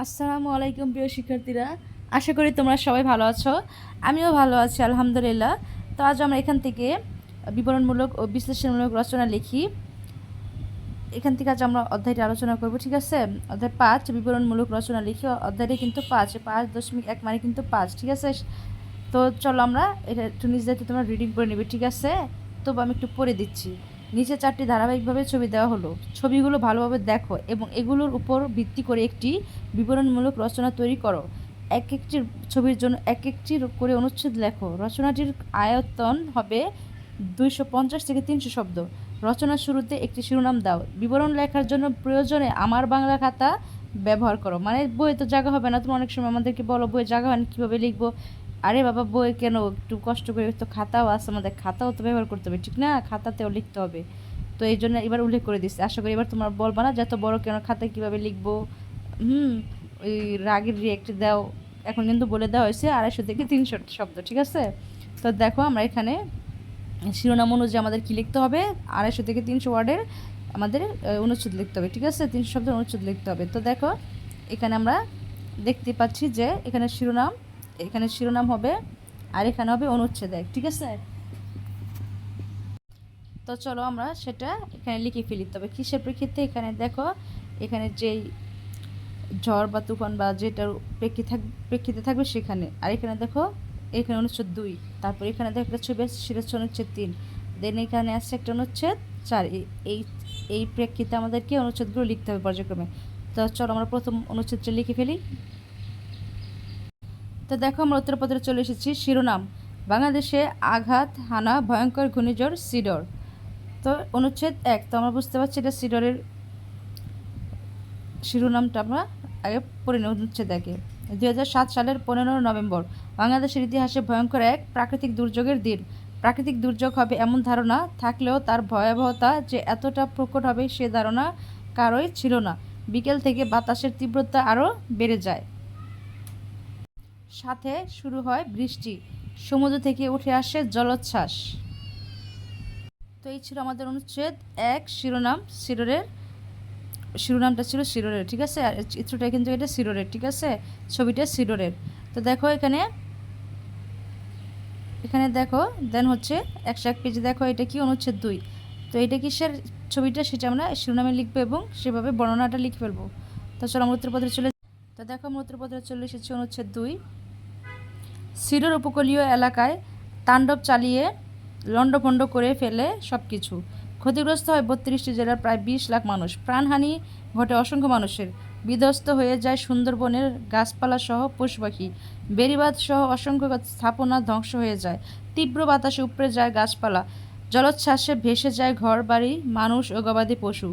আসসালামু আলাইকুম প্রিয় শিক্ষার্থীরা। আশা করি তোমরা সবাই ভালো আছো। আমিও ভালো আছি, আলহামদুলিল্লাহ। তো আজ আমরা এখান থেকে বিবরণমূলক ও বিশ্লেষণমূলক রচনা লিখি। এখান থেকে আজ আমরা অধ্যায়টি আলোচনা করব, ঠিক আছে? অধ্যায় পাঁচ, বিবরণমূলক রচনা লিখি। অধ্যায়টি কিন্তু পাঁচ পাঁচ দশমিক এক মানে কিন্তু পাঁচ, ঠিক আছে? তো চলো আমরা এটা একটু নিজেদের তোমরা রিডিং করে নেবে, ঠিক আছে? তবু আমি একটু পড়ে দিচ্ছি। নিচে চারটি ধারাবাহিকভাবে ছবি দেওয়া হলো। ছবিগুলো ভালোভাবে দেখো এবং এগুলোর উপর ভিত্তি করে একটি বিবরণমূলক রচনা তৈরি করো। এক একটি ছবির জন্য এক একটি করে অনুচ্ছেদ লেখো। রচনাটির আয়তন হবে দুইশো পঞ্চাশ থেকে তিনশো শব্দ। রচনার শুরুতে একটি শিরোনাম দাও। বিবরণ লেখার জন্য প্রয়োজনে আমার বাংলা খাতা ব্যবহার করো। মানে বই তো জায়গা হবে না। তুমি অনেক সময় আমাদেরকে বলো বই জায়গা হয় না কীভাবে লিখব? আরে বাবা, বই কেন? একটু কষ্ট করে তো খাতাও আছে, আমাদের খাতাও তো ব্যবহার করতে হবে, ঠিক না? খাতাতেও লিখতে হবে। তো এই জন্য এবার উল্লেখ করে দিচ্ছি আশা করি এবার তোমার বলবা না যত বড় কেন খাতায় কীভাবে লিখব? হুম, ওই রাগের রিয়েক্ট দাও। এখন কিন্তু বলে দেওয়া হয়েছে আড়াইশো থেকে তিনশো শব্দ, ঠিক আছে? তো দেখো আমরা এখানে শিরোনাম অনুযায়ী আমাদের কী লিখতে হবে? আড়াইশো থেকে তিনশো ওয়ার্ডের আমাদের অনুচ্ছেদ লিখতে হবে, ঠিক আছে? তিনশো শব্দের অনুচ্ছেদ লিখতে হবে। তো দেখো, এখানে আমরা দেখতে পাচ্ছি যে এখানে শিরোনাম এখানে শিরোনাম হবে আর এখানে হবে অনুচ্ছেদ এক ঠিক আছে? তো চলো আমরা সেটা এখানে লিখে ফেলি। তবে কিসের প্রেক্ষিতে এখানে দেখো, এখানে যেই ঝড় বা তুফান বা যেটার প্রেক্ষিত প্রেক্ষিতে থাকবে সেখানে। আর এখানে দেখো, এখানে অনুচ্ছেদ দুই, তারপর এখানে দেখো একটা ছবি আছে, সেটা হচ্ছে অনুচ্ছেদ তিন। দেন এখানে আসছে একটা অনুচ্ছেদ চার। এই- এই এই প্রেক্ষিতে আমাদেরকে অনুচ্ছেদগুলো লিখতে হবে পর্যায়ক্রমে। তো চলো আমরা প্রথম অনুচ্ছেদটা লিখে ফেলি। তো দেখো আমরা উত্তরপত্রে চলে এসেছি, শিরোনাম। বাংলাদেশে আঘাত, হানা, ভয়ঙ্কর ঘূর্ণিঝড়, সিডর। তো অনুচ্ছেদ এক, তো আমরা বুঝতে পারছি এটা সিডরের শিরোনামটা আমরা আগে পড়ে নিই অনুচ্ছেদ একে। দুই হাজার সাত সালের পনেরো নভেম্বর, বাংলাদেশের ইতিহাসে ভয়ঙ্কর এক প্রাকৃতিক দুর্যোগের দিন। প্রাকৃতিক দুর্যোগ হবে এমন ধারণা, থাকলেও তার ভয়াবহতা যে এতটা প্রকট হবে সে ধারণা কারোই ছিল না। বিকেল থেকে বাতাসের তীব্রতা আরও বেড়ে যায়। সাথে শুরু হয় বৃষ্টি। সমুদ্র থেকে উঠে আসে জলোচ্ছ্বাস। তো এই ছিল আমাদের অনুচ্ছেদ এক, শিরোনাম, শিরোরের। শিরোনামটা ছিল শিরোরের, ঠিক আছে? আর চিত্রটা কিন্তু এটা শিরোরের, ঠিক আছে? ছবিটা শিরোরের। তো দেখো এখানে এখানে দেখো, দেন হচ্ছে একশো এক পেজে দেখো এটা কি অনুচ্ছেদ দুই। তো এটা কিসের ছবিটা সেটা আমরা শিরোনামে লিখব এবং সেভাবে বর্ণনাটা লিখে ফেলব। তো চলো আমরা উত্তরপত্রে চলে তো দেখো আমরা উত্তরপত্রে চলে এসেছি অনুচ্ছেদ দুই। সিডর উপকূলীয় এলাকায় তাণ্ডব চালিয়ে লণ্ডভণ্ড করে ফেলে সব কিছু ক্ষতিগ্রস্ত হয় বত্রিশটি জেলার প্রায় বিশ লাখ মানুষ। প্রাণহানি ঘটে অসংখ্য মানুষের। বিধ্বস্ত হয়ে যায় সুন্দরবনের গাছপালা সহ পশু পাখি বেড়িবাঁধ সহ অসংখ্য স্থাপনা ধ্বংস হয়ে যায়। তীব্র বাতাসে উপড়ে যায় গাছপালা। জলোচ্ছ্বাসে ভেসে যায় ঘর বাড়ি মানুষ ও গবাদি পশু।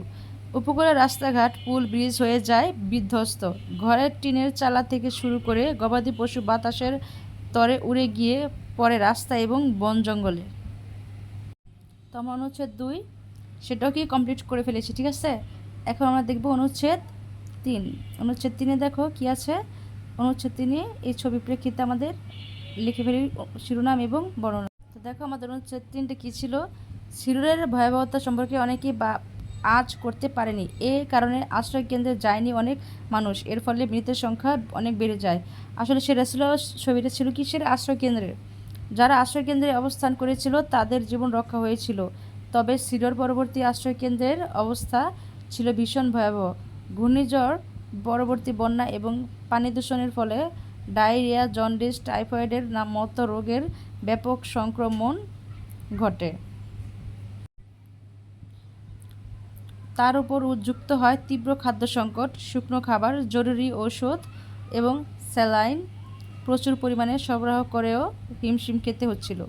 উপকূলের রাস্তাঘাট, পুল, ব্রিজ হয়ে যায় বিধ্বস্ত। ঘরের টিনের চালা থেকে শুরু করে গবাদি পশু বাতাসের তরে উড়ে গিয়ে পরে রাস্তা এবং বন জঙ্গলে। তো অনুচ্ছেদ দুই, সেটাও কি কমপ্লিট করে ফেলেছি, ঠিক আছে? এখন আমরা দেখব অনুচ্ছেদ তিন। অনুচ্ছেদ তিনে দেখো কি আছে? অনুচ্ছেদ তিনে এই ছবি প্রেক্ষিতে আমাদের লিখে ফেলি শিরোনাম এবং বর্ণনা তো দেখো আমাদের অনুচ্ছেদ তিনটে কী ছিল? সিরুরের ভয়াবহতা সম্পর্কে অনেকেই বা আজ করতে পারেনি। এ কারণে আশ্রয় কেন্দ্রে যায়নি অনেক মানুষ। এর ফলে মৃতের সংখ্যা অনেক বেড়ে যায়। আসলে সেটা ছিল ছবিটা ছিল কিসের আশ্রয় কেন্দ্রের যারা আশ্রয় কেন্দ্রে অবস্থান করেছিল, তাদের জীবন রক্ষা হয়েছিল। তবে সিডর পরবর্তী আশ্রয় কেন্দ্রের অবস্থা ছিল ভীষণ ভয়াবহ। ঘূর্ণিঝড়, পরবর্তী বন্যা এবং পানি দূষণের ফলে ডায়রিয়া, জন্ডিস, টাইফয়েডের নাম মতো রোগের ব্যাপক সংক্রমণ ঘটে। তার উপর যুক্ত হয় তীব্র খাদ্য সংকট, শুকনো খাবার, জরুরি ঔষধ এবং স্যালাইন প্রচুর পরিমাণে সরবরাহ করেও হিমশিম খেতে হচ্ছিল।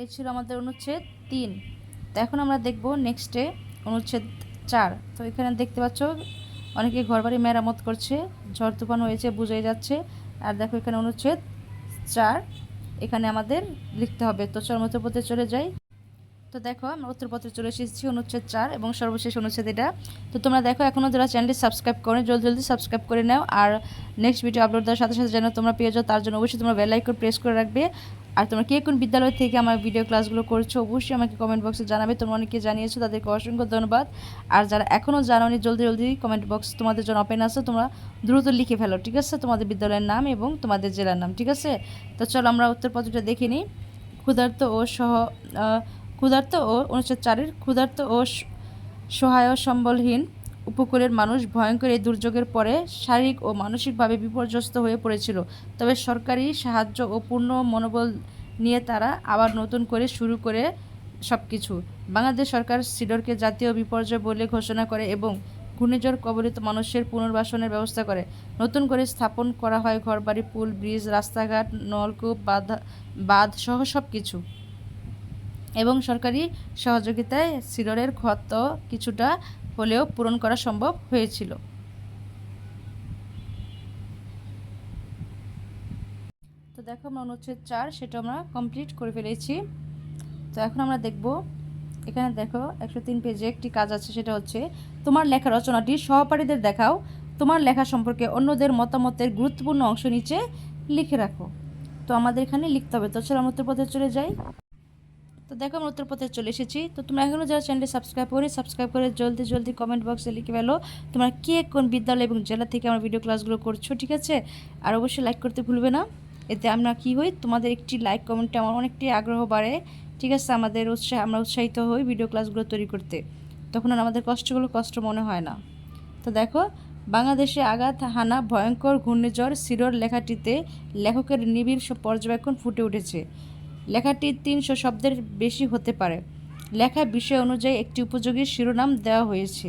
এই ছিল আমাদের অনুচ্ছেদ তিন। তো এখন আমরা দেখব নেক্সটে অনুচ্ছেদ চার। তো এখানে দেখতে পাচ্ছ, অনেকে ঘরবাড়ি মেরামত করছে, ঝড় তুফান হয়েছে, বুঝাই যাচ্ছে। আর দেখো এখানে অনুচ্ছেদ চার, এখানে আমাদের লিখতে হবে। তো চর্মত পথে চলে যাই। তো দেখো, আমরা উত্তরপত্রে চলে এসেছি অনুচ্ছেদ চার এবং সর্বশেষ অনুচ্ছেদ এটা। তো তোমরা দেখো এখনও যারা চ্যানেলটি সাবস্ক্রাইব করে জলদি জলদি সাবস্ক্রাইব করে নাও। আর নেক্সট ভিডিও আপলোড দেওয়ার সাথে সাথে যেন তোমরা পেয়ে যাও, তার জন্য অবশ্যই তোমরা বেল আইকন প্রেস করে রাখবে। আর তোমরা কে কোন বিদ্যালয় থেকে আমার ভিডিও ক্লাসগুলো করছ, অবশ্যই আমাকে কমেন্ট বক্সে জানাবে। তোমরা অনেকে জানিয়েছো, তাদেরকে অসংখ্য ধন্যবাদ। আর যারা এখনও জানোনি, জলদি জলদি কমেন্ট বক্স তোমাদের জন্য ওপেন আছে, তোমরা দ্রুত লিখে ফেলো, ঠিক আছে? তোমাদের বিদ্যালয়ের নাম এবং তোমাদের জেলার নাম, ঠিক আছে? তো চলো আমরা উত্তরপত্রটা দেখে নিই। ক্ষুধার্ত ও সহ ক্ষুধার্ত ও অনুচ্ছেদ চারের ক্ষুধার্ত ও সহায় সম্বলহীন উপকূলের মানুষ ভয়ঙ্কর এই দুর্যোগের পরে শারীরিক ও মানসিকভাবে বিপর্যস্ত হয়ে পড়েছিল। তবে সরকারি সাহায্য ও পূর্ণ মনোবল নিয়ে তারা আবার নতুন করে শুরু করে সব কিছু বাংলাদেশ সরকার সিডরকে জাতীয় বিপর্যয় বলে ঘোষণা করে এবং ঘূর্ণিঝড় কবলিত মানুষের পুনর্বাসনের ব্যবস্থা করে। নতুন করে স্থাপন করা হয় ঘরবাড়ি, পুল, ব্রিজ, রাস্তাঘাট, নলকূপ, বাঁধ বাঁধ সহ সব কিছু এবং সরকারি সহযোগিতায় সিডরের ক্ষত কিছুটা হলেও পূরণ করা সম্ভব হয়েছিল। তো দেখো আমরা অনুচ্ছেদ চার, সেটা আমরা কমপ্লিট করে ফেলেছি। তো এখন আমরা দেখব, এখানে দেখো, একশো তিন পেজে একটি কাজ আছে, সেটা হচ্ছে তোমার লেখা রচনাটি সহপাঠীদের দেখাও। তোমার লেখা সম্পর্কে অন্যদের মতামতের গুরুত্বপূর্ণ অংশ নিচে লিখে রাখো। তো আমাদের এখানে লিখতে হবে। তো চলো আমরা উত্তরপথে চলে যাই। তো দেখো আমরা উত্তরপথে চলে এসেছি। তো তোমরা এখনও যারা চ্যানেলটি সাবস্ক্রাইব করে সাবস্ক্রাইব করে জলদি জলদি কমেন্ট বক্সে লিখে ফেলো। তোমরা কে কোন বিদ্যালয় এবং জেলা থেকে আমার ভিডিও ক্লাসগুলো করছ, ঠিক আছে? আর অবশ্যই লাইক করতে ভুলবে না। এতে আমরা কি হই? তোমাদের একটি লাইক কমেন্টে আমার অনেকটি আগ্রহ বাড়ে। ঠিক আছে? আমাদের উৎসাহ আমরা উৎসাহিত হই ভিডিও ক্লাসগুলো তৈরি করতে। তখন আর আমাদের কষ্টগুলো কষ্ট মনে হয় না। তো দেখো, বাংলাদেশে আঘাত, হানা, ভয়ঙ্কর ঘূর্ণিঝড়, সিরোর লেখাটিতে লেখকের নিবিড় পর্যবেক্ষণ ফুটে উঠেছে। লেখাটি তিনশো শব্দের বেশি হতে পারে। লেখা বিষয় অনুযায়ী একটি উপযোগী শিরোনাম দেওয়া হয়েছে।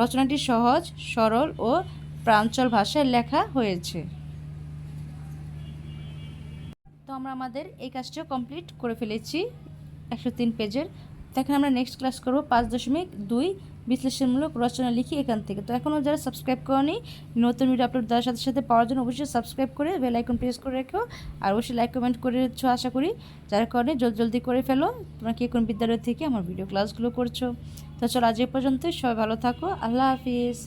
রচনাটি সহজ, সরল ও প্রাঞ্চল ভাষায় লেখা হয়েছে। তো আমরা আমাদের এই কাজটা কমপ্লিট করে ফেলেছি। একশো তিন পেজের। তো আমরা নেক্সট ক্লাস করব পাঁচ দশমিক দুই বিশ্লেষণমূলক রচনা লিখি এখান থেকে। তো এখনও যারা সাবস্ক্রাইব করেনি, নতুন ভিডিও আপলোড দেওয়ার সাথে সাথে পাওয়ার জন্য অবশ্যই সাবস্ক্রাইব করে বেল আইকন প্রেস করে রেখো। আর অবশ্যই লাইক কমেন্ট করে রেখো আশা করি। যারা কারণে জলদি জলদি করে ফেলো। তোমরা কে কোন বিদ্যালয় থেকে আমার ভিডিও ক্লাসগুলো করছ? তো চলো আজ এ পর্যন্ত সবাই ভালো থাকো। আল্লাহ হাফিজ।